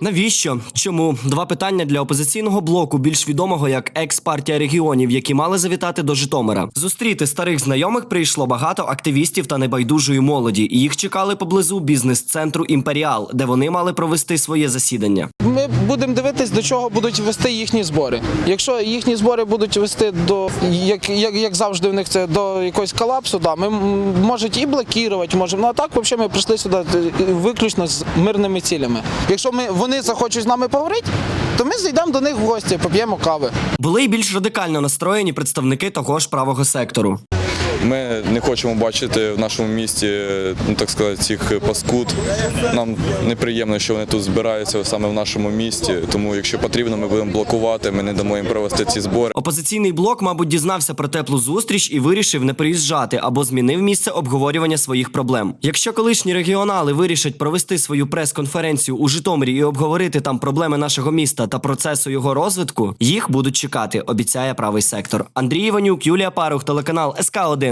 Навіщо? Чому? Два питання для опозиційного блоку, більш відомого як екс-партія регіонів, які мали завітати до Житомира. Зустріти старих знайомих прийшло багато активістів та небайдужої молоді. Їх чекали поблизу бізнес-центру Імперіал, де вони мали провести своє засідання. Ми будемо дивитись, до чого будуть вести їхні збори. Якщо їхні збори будуть вести до як, як, як завжди, в них це до якогось колапсу, да, ми можуть і блокувати, можемо. Ну а так, взагалі, ми прийшли сюди е, виключно з мирними цілями. Якщо ми вони захочуть з нами поговорити, то ми зайдемо до них в гості, поп'ємо кави. Були й більш радикально настроєні представники того ж правого сектору. Ми не хочемо бачити в нашому місті, ну так сказати, цих паскуд. Нам неприємно, що вони тут збираються саме в нашому місті. Тому, якщо потрібно, ми будемо блокувати. Ми не дамо їм провести ці збори. Опозиційний блок, мабуть, дізнався про теплу зустріч і вирішив не приїжджати або змінив місце обговорювання своїх проблем. Якщо колишні регіонали вирішать провести свою прес-конференцію у Житомирі і обговорити там проблеми нашого міста та процесу його розвитку, їх будуть чекати, обіцяє правий сектор. Андрій Іванюк, Юлія Парух, телеканал СК 1